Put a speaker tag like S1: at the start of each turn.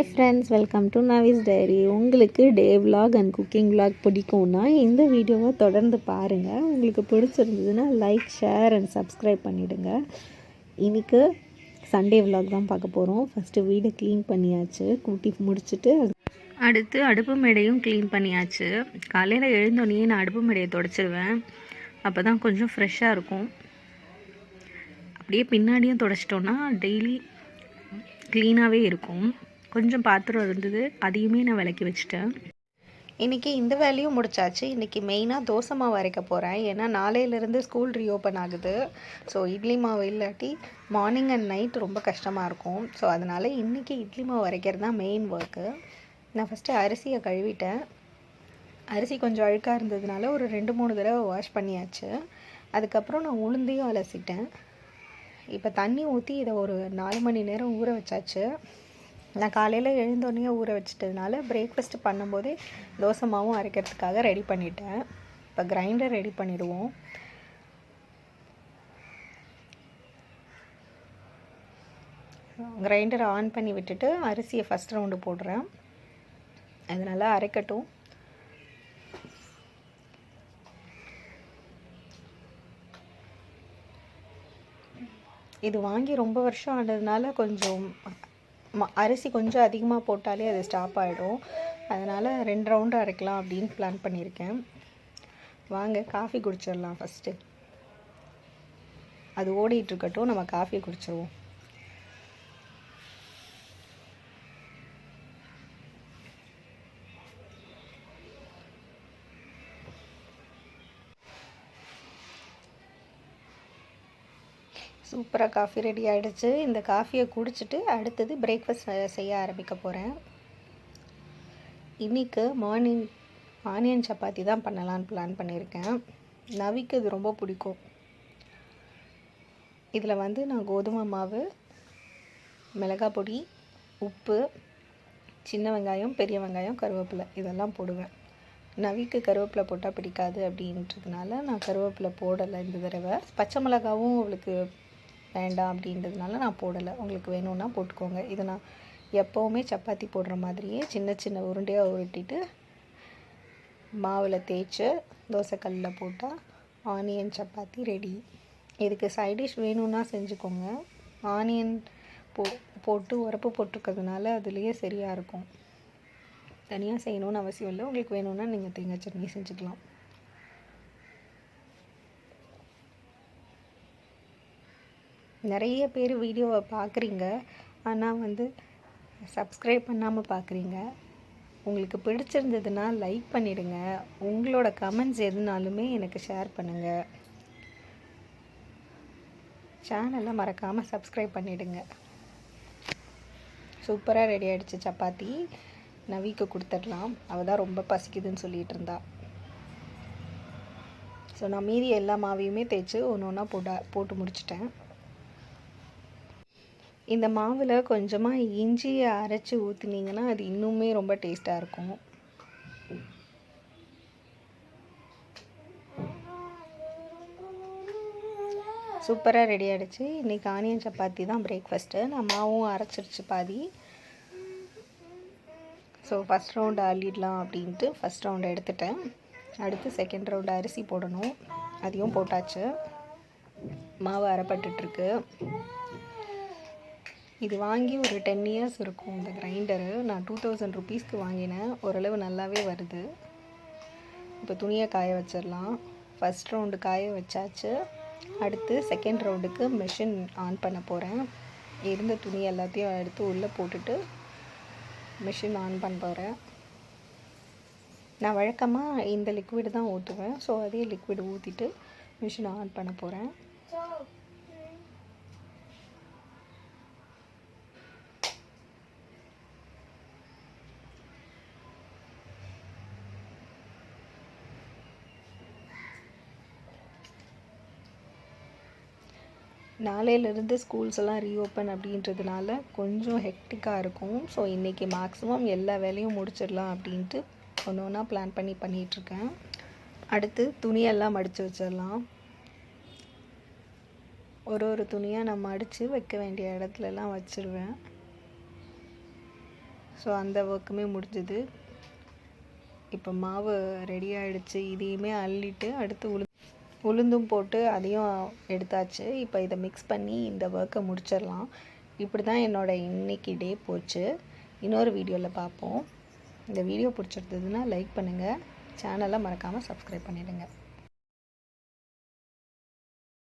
S1: Hi friends welcome to Navi's diary உங்களுக்கு day vlog and cooking vlog பிடிக்கும்னா இந்த வீடியோவை தொடர்ந்து பாருங்கள் உங்களுக்கு பிடிச்சிருந்ததுன்னா லைக் ஷேர் அண்ட் சப்ஸ்கிரைப் பண்ணிவிடுங்க இன்றைக்கு சண்டே விலாக் தான் பார்க்க போகிறோம் ஃபஸ்ட்டு வீடை க்ளீன் பண்ணியாச்சு. கூட்டி முடிச்சுட்டு அடுத்து அடுப்பு மேடையும் க்ளீன் பண்ணியாச்சு. காலையில் எழுந்தோடனே நான் அடுப்பு மேடையை தொடச்சிடுவேன் அப்போ தான் கொஞ்சம் ஃப்ரெஷ்ஷாக இருக்கும். அப்படியே பின்னாடியும் தொடச்சிட்டோன்னா டெய்லி க்ளீனாகவே இருக்கும். கொஞ்சம் பாத்திரம் இருந்தது. அதையுமே நான் விளக்கி வச்சுட்டேன். இன்றைக்கி இந்த வேலையும் முடிச்சாச்சு. இன்றைக்கி மெயினாக தோசை மாவு அரைக்க போகிறேன் ஏன்னா நாளையிலேருந்து ஸ்கூல் ரீஓப்பன் ஆகுது. ஸோ இட்லி மாவு இல்லாட்டி மார்னிங் அண்ட் நைட் ரொம்ப கஷ்டமாக இருக்கும். ஸோ அதனால் இன்றைக்கி இட்லி மாவு அரைக்கிறது தான் மெயின் ஒர்க்கு நான் ஃபஸ்ட்டு அரிசியை கழுவிட்டேன். அரிசி கொஞ்சம் அழுக்காக இருந்ததுனால ஒரு ரெண்டு மூணு தடவை வாஷ் பண்ணியாச்சு. அதுக்கப்புறம் நான் உளுந்தையும் அலசிட்டேன். இப்போ தண்ணி ஊற்றி இதை ஒரு நாலு மணி நேரம் ஊற வச்சாச்சு. நான் காலையில் எழுந்தோடனே ஊற வச்சிட்டதுனால பிரேக்ஃபாஸ்ட் பண்ணும்போதே தோசை மாவும் அரைக்கிறதுக்காக ரெடி பண்ணிட்டேன். இப்போ கிரைண்டர் ரெடி பண்ணிடுவோம். கிரைண்டர் ஆன் பண்ணி விட்டுட்டு அரிசியை ஃபஸ்ட் ரவுண்டு போடுறேன். அது நல்லா அரைக்கட்டும். இது வாங்கி ரொம்ப வருஷம் ஆனதுனால கொஞ்சம் அரிசி கொஞ்சம் அதிகமாக போட்டாலே அது ஸ்டாப் ஆகிடும் அதனால் ரெண்டு ரவுண்டு அரைக்கலாம் அப்படின்னு பிளான் பண்ணியிருக்கேன். வாங்க காஃபி குடிச்சிடலாம் ஃபஸ்ட்டு அது ஓடிட்டு இருக்கட்டும் நம்ம காஃபி குடிச்சிடுவோம் சூப்பராக காஃபி ரெடி ஆகிடுச்சு இந்த காஃபியை குடிச்சிட்டு அடுத்தது பிரேக்ஃபாஸ்ட் செய்ய ஆரம்பிக்க போகிறேன் இன்றைக்கு மார்னிங் ஆனியன் சப்பாத்தி தான் பண்ணலான்னு பிளான் பண்ணியிருக்கேன். நவிக்கு இது ரொம்ப பிடிக்கும். இதில் வந்து நான் கோதுமை மாவு மிளகாய் பொடி உப்பு சின்ன வெங்காயம் பெரிய வெங்காயம் கருவேப்பிலை இதெல்லாம் போடுவேன். நவிக்கு கருவேப்பிலை போட்டால் பிடிக்காது அப்படின்றதுனால நான் கருவேப்பிலை போடலை இந்த தடவை. பச்சை மிளகாவும் அவளுக்கு வேண்டாம் அப்படின்றதுனால நான் போடலை. உங்களுக்கு வேணும்னா போட்டுக்கோங்க. இதை நான் எப்போவுமே சப்பாத்தி போடுற மாதிரியே சின்ன சின்ன உருண்டையாக உருட்டிட்டு மாவில் தேய்ச்சி தோசைக்கல்லில் போட்டால் ஆனியன் சப்பாத்தி ரெடி இதுக்கு சைட் டிஷ் வேணும்னா செஞ்சுக்கோங்க. ஆனியன் போ போட்டு உரப்பு போட்டிருக்கிறதுனால அதுலேயே சரியாக இருக்கும். தனியாக செய்யணும்னு அவசியம் இல்லை. உங்களுக்கு வேணும்னா நீங்கள் தேங்காய் சட்னி செஞ்சுக்கலாம். நிறைய பேர் வீடியோவை பார்க்குறீங்க. ஆனால் வந்து சப்ஸ்கிரைப் பண்ணாமல் பார்க்குறீங்க. உங்களுக்கு பிடிச்சிருந்ததுன்னா லைக் பண்ணிடுங்க. உங்களோட கமெண்ட்ஸ் எதுனாலுமே எனக்கு ஷேர் பண்ணுங்கள் சேனலை மறக்காமல் சப்ஸ்கிரைப் பண்ணிவிடுங்க சூப்பராக ரெடி ஆகிடுச்சு சப்பாத்தி. நவிக்கு கொடுத்துடலாம். அவள் தான் ரொம்ப பசிக்குதுன்னு சொல்லிகிட்டு இருந்தா. ஸோ நான் மீதி எல்லா மாவையுமே தேய்ச்சி ஒன்று ஒன்றா போட்டா போட்டு முடிச்சிட்டேன். இந்த மாவில் கொஞ்சமாக இஞ்சியை அரைச்சி ஊற்றுனீங்கன்னா அது இன்னுமே ரொம்ப டேஸ்ட்டாக இருக்கும். சூப்பராக ரெடி ஆகிடுச்சு இன்றைக்கி ஆனியன் சப்பாத்தி தான் பிரேக்ஃபாஸ்ட்டு நான் மாவும் அரைச்சிருச்சு பாதி. ஸோ ஃபஸ்ட் ரவுண்டு அள்ளிடலாம் அப்படின்ட்டு ஃபஸ்ட் ரவுண்டு எடுத்துட்டேன். அடுத்து செகண்ட் ரவுண்டு அரிசி போடணும். அதையும் போட்டாச்சு. மாவு அரைப்பட்டுருக்கு இது வாங்கி ஒரு டென் இயர்ஸ் இருக்கும் இந்த கிரைண்டரு நான் டூ தௌசண்ட் ருபீஸ்க்கு வாங்கினேன். ஓரளவு நல்லாவே வருது. இப்போ துணியை காய வச்சிடலாம். ஃபஸ்ட் ரவுண்டு காய வச்சாச்சு. அடுத்து செகண்ட் ரவுண்டுக்கு மிஷின் ஆன் பண்ண போகிறேன் இருந்த துணி எல்லாத்தையும் எடுத்து உள்ளே போட்டுட்டு மிஷின் ஆன் பண்ண போகிறேன் நான் வழக்கமாக இந்த லிக்விடு தான் ஊற்றுவேன் ஸோ அதே லிக்விட் ஊற்றிட்டு மிஷின் ஆன் பண்ண போகிறேன் நாளையிலேருந்து ஸ்கூல்ஸ் எல்லாம் ரீஓப்பன் அப்படின்றதுனால கொஞ்சம் ஹெக்டிக்காக இருக்கும். ஸோ இன்றைக்கி மேக்ஸிமம் எல்லா வேலையும் முடிச்சிடலாம் அப்படின்ட்டு ஒன்று ஒன்றா பிளான் பண்ணி பண்ணிகிட்ருக்கேன் அடுத்து துணியெல்லாம் மடித்து வச்சிடலாம். ஒரு ஒரு துணியாக நான் மடித்து வைக்க வேண்டிய இடத்துலலாம் வச்சுருவேன். ஸோ அந்த ஒர்க்குமே முடிஞ்சுது. இப்போ மாவு ரெடி ஆகிடுச்சு இதையுமே அள்ளிட்டு அடுத்து உளு உளுந்தும் போட்டு அதையும் எடுத்தாச்சு. இப்போ இதை மிக்ஸ் பண்ணி இந்த ஒர்க்கை முடிச்சிடலாம். இப்படி தான் என்னோடய இன்னைக்கு டே போச்சு. இன்னொரு வீடியோவில் பார்ப்போம். இந்த வீடியோ பிடிச்சிருந்ததுன்னா லைக் பண்ணுங்கள் சேனலை மறக்காமல் சப்ஸ்கிரைப் பண்ணிவிடுங்க